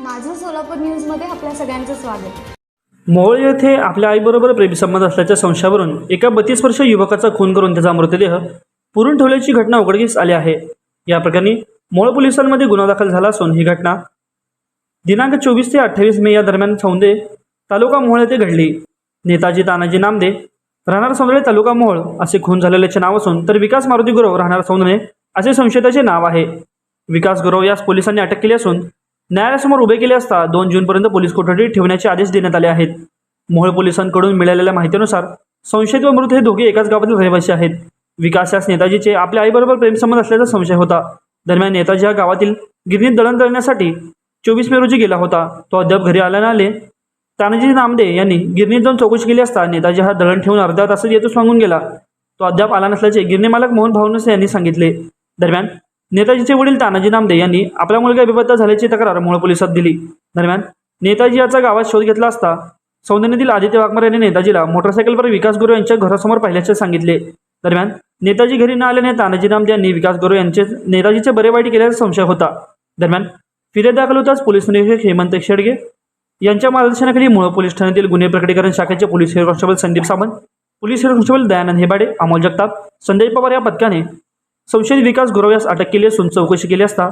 माझं सोलापूर न्यूजमध्ये आपल्या सगळ्यांचं स्वागत. मोहोळ येथे आपल्या आईबरोबर प्रेमसंबंध असल्याच्या संशयावरून एका बत्तीस वर्ष युवकाचा खून करून त्याचा मृतदेह पुरून ठेवल्याची घटना उघडकीस आली आहे. या प्रकरणी मोहोळ पोलिसांमध्ये गुन्हा दाखल झाला असून ही घटना दिनांक चोवीस ते अठ्ठावीस मे या दरम्यान सौंदे तालुका मोहोळ येथे घडली. नेताजी तानाजी नामदे राहणार सौंदळे तालुका मोहोळ असे खून झालेल्याचे नाव असून तर विकास मारुती गुरव राहणार सौंदणे असे संशयिताचे नाव आहे. विकास गुरव यास पोलिसांनी अटक केली असून न्यायालयासमोर उभे केले असता दोन जूनपर्यंत पोलीस कोठडीत ठेवण्याचे आदेश देण्यात आले आहेत. मोहोळ पोलिसांकडून मिळालेल्या माहितीनुसार संशयित व मृत हे दोघे एकाच गावातील रहिवासी आहेत. विकास यास नेताजीचे आपल्या आईबरोबर प्रेमसंबंध असल्याचा संशय होता. दरम्यान नेताजी हा गावातील गिरणीत दळण दळण्यासाठी चोवीस मे रोजी गेला होता. तो अद्याप घरी आल्याने आले तानाजी नामदे यांनी गिरणीत जाऊन चौकशी केली असता नेताजी हा दळण ठेवून अर्ध्या तासात येतोच मागून गेला. तो अद्याप आला नसल्याचे गिरणी मालक मोहन भावनसे यांनी सांगितले. दरम्यान नेताजीचे वडील तानाजी नामदे यांनी आपला मुलगा बेपत्ता झाल्याची तक्रार मूळ पोलिसात दिली. दरम्यान नेताजी याचा गावात शोध घेतला असता सौंदर्यातील आदित्य वाघमारे यांनी नेताजीला मोटरसायकलवर विकास गुरु यांच्या घरासमोर पाहिल्याचे सांगितले. दरम्यान नेताजी घरी न आल्याने तानाजी नामदे यांनी विकास गुरु यांचे नेताजीचे बरे वाईट केल्याचा संशय होता. दरम्यान फिर्याद दाखल होताच पोलीस निरीक्षक हेमंत शेडगे यांच्या मार्गदर्शनाखाली मूळ पोलीस ठाण्यातील गुन्हे प्रकटीकरण शाखेचे police head constable Sandeep Sawant police head constable Dayanand Hebade Amol Jagtap Sanjay Pawar या पथकाने संशयित विकास गुरव यास अटक केली असून चौकशी केली असता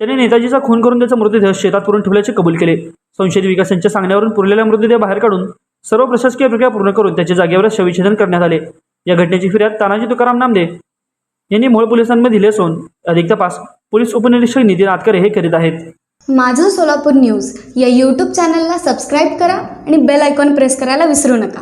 त्याने नेताजीचा खून करून त्याचा मृतदेह शेतात पुरून ठेवल्याचे कबूल केले. संशयित विकास यांच्या सांगण्यावरून पुरलेला मृतदेह बाहेर काढून सर्व प्रशासकीय प्रक्रिया पूर्ण करून त्याच्या जागेवर शविच्छेदन करण्यात आले. या घटनेची फिर्याद तानाजी तुकाराम नामदे यांनी मूळ पोलिसांमध्ये दिली असून अधिक तपास पोलीस उपनिरीक्षक नितीन आतकरे हे करीत आहेत. माझं सोलापूर न्यूज या यूट्यूब चॅनलला सबस्क्राईब करा आणि बेल आयकॉन प्रेस करायला विसरू नका.